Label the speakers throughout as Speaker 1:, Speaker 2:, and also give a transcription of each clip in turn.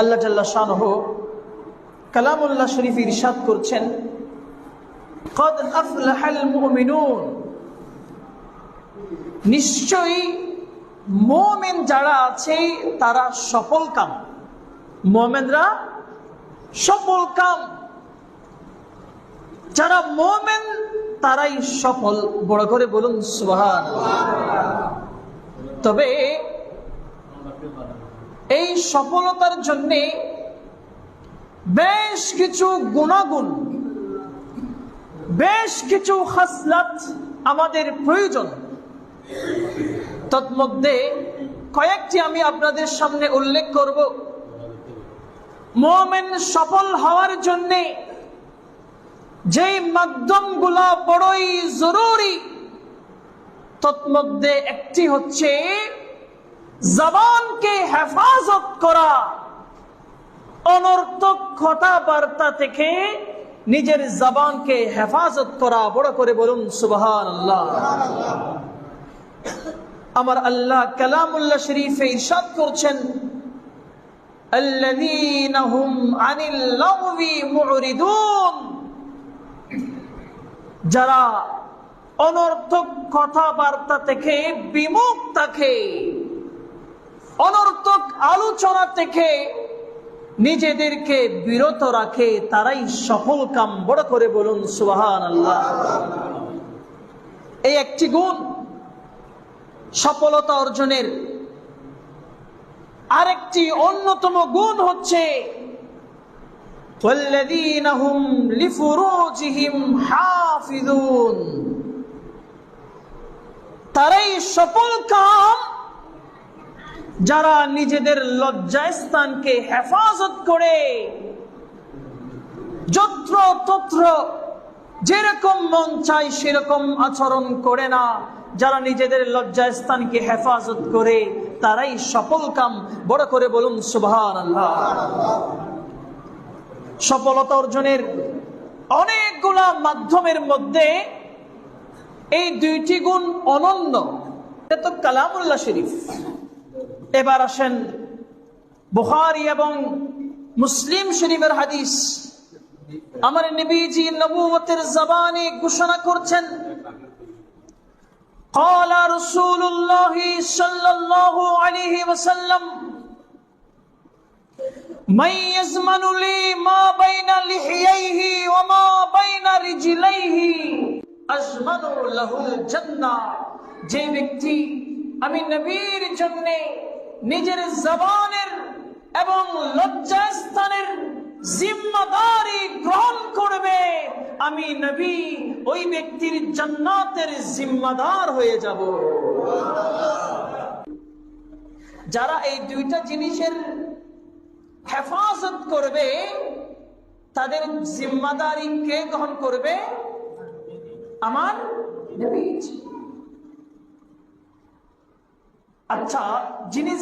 Speaker 1: আল্লাহ জাল্লা শানহ কালামুল্লাহ শরীফ ইরশাদ করছেন, কদ আফলাহাল মুমিনুন। নিশ্চয়ই মোমেন যারা আছে, তারা সফল কাম। মোমেনরা সফল কাম। যারা মোমেন, তারাই সফল। বড় করে বলুন সুবহান তবে এই সফলতার জন্যে বেশ কিছু গুণাগুণ, বেশ কিছু হাসলাত আমাদের প্রয়োজন। তন্মধ্যে কয়েকটি আমি আপনাদের সামনে উল্লেখ করব। মোমেন সফল হওয়ার জন্যে যেই মাধ্যমগুলা বড়ই জরুরি তন্মধ্যে একটি হচ্ছে জবানকে হেফাজত করা অনর্থক কথাবার্তা থেকে নিজের জবানকে হেফাজত করা বড় করে বলুন সুবহান আল্লাহ আমার আল্লাহ কালামুল্লাহ শরীফে ইরশাদ করছেন الذين هم عن اللغو معرضون যারা অনর্থক কথাবার্তা থেকে বিমুখ থাকে অনর্থক আলোচনা থেকে নিজেদেরকে বিরত রাখে, তারাই সফল কাম। বড় করে বলুন সুহান আল্লাহ এই একটি গুণ সফলতা অর্জনের আরেকটি অন্যতম গুণ হচ্ছে তারাই সফল কাম যারা নিজেদের লজ্জাস্থানকে হেফাজত করে, যত্র তত্র যেরকম মন চাই সেরকম আচরণ করে না। যারা নিজেদের লজ্জাস্থানকে হেফাজত করে, তারাই সফল কাম। বড় করে বলুন আল্লাহ সফলতা অর্জনের অনেকগুলা মাধ্যমের মধ্যে এই দুইটি গুণ অনন্য। এটা তো কালামুল্লাহ শরীফ। এবার আসেন বুখারি এবং মুসলিম শরীফের হাদিস আমার নবীজি নবুয়তের জবানে ঘোষণা করছেন قال رسول الله صلى الله عليه وسلم من يزمن لي ما بين لحييه وما بين رجليه أزمن له الجنة যে ব্যক্তি আমি নবীর জন্য নিজের জবানের এবং লজ্জাস্থানের জিম্মাদারি গ্রহণ করবে। আমি নবী, ওই ব্যক্তির জান্নাতের জিম্মাদার হয়ে যাব। যারা এই দুইটা জিনিসের হেফাজত করবে, তাদের জিম্মাদারি কে গ্রহণ করবে? আমার নবীজি। আচ্ছা যিনি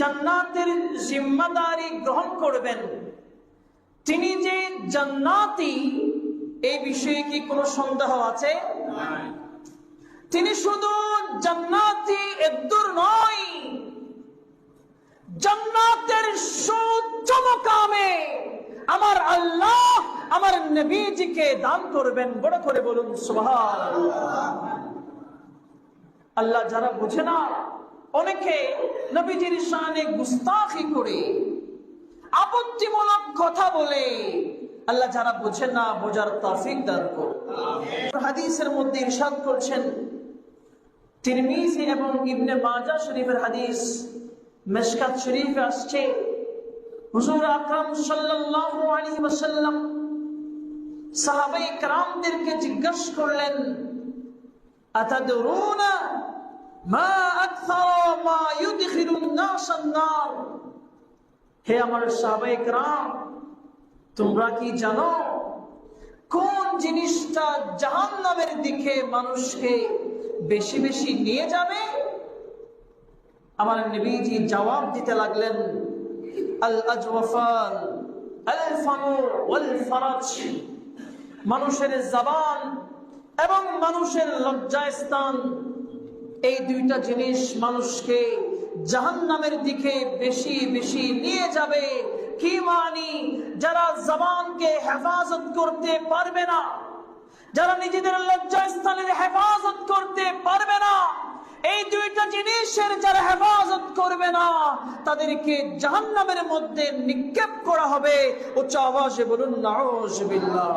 Speaker 1: জান্নাতের জিম্মাদারি গ্রহণ করবেন, তিনি যে জান্নাতি, এই বিষয়ে কি কোনো সন্দেহ আছে? তিনি শুধু জান্নাতি এদ্দুর নয়, জান্নাতের সুচ্চ মোকামে আমার আল্লাহ আমার নবীজিকে দান করবেন। বড় করে বলুন সুবহান আল্লাহ যারা বুঝে না অনেকে নবীজির শানে গুস্তাখি করে আপত্তিমূলক কথা বলে। আল্লাহ যারা বোঝে না, বোঝার তফিক দান হাদিসের মধ্যে ইরশাদ করছেন, তিরমিজি এবং ইবনে মাজা শরীফের হাদিস মেশকাত শরীফ আসছে। হুজুর আকরাম সাল্লাল্লাহু আলাইহি ওয়াসাল্লাম সাহাবায়ে کرامদেরকে জিজ্ঞাসা করলেন, আতাদরুনা মা আকসার মা ইউদখিলুন নাস আন-নার হে আমার সাহাবাই کرام তোমরা কি জানো কোন জিনিসটা জাহান্নামের দিকে মানুষকে বেশি বেশি নিয়ে যাবে আমার নবীজি জবাব দিতে লাগলেন আল আজওয়াফান আল ফানু ওয়াল ফারাজ মানুষের জবান এবং মানুষের লজ্জাস্থান এই দুইটা জিনিস মানুষকে জাহান্নামের দিকে বেশি বেশি নিয়ে যাবে। কি মানি? যারা জবানকে হেফাজত করতে পারবে না, যারা নিজেদের লজ্জাস্থানের হেফাজত করতে পারবে না, এই দুইটা জিনিসের যারা হেফাজত করবে না, তাদেরকে জাহান্নামের মধ্যে নিক্ষেপ করা হবে। উচ্চ আওয়াজে বলুন নাউজুবিল্লাহ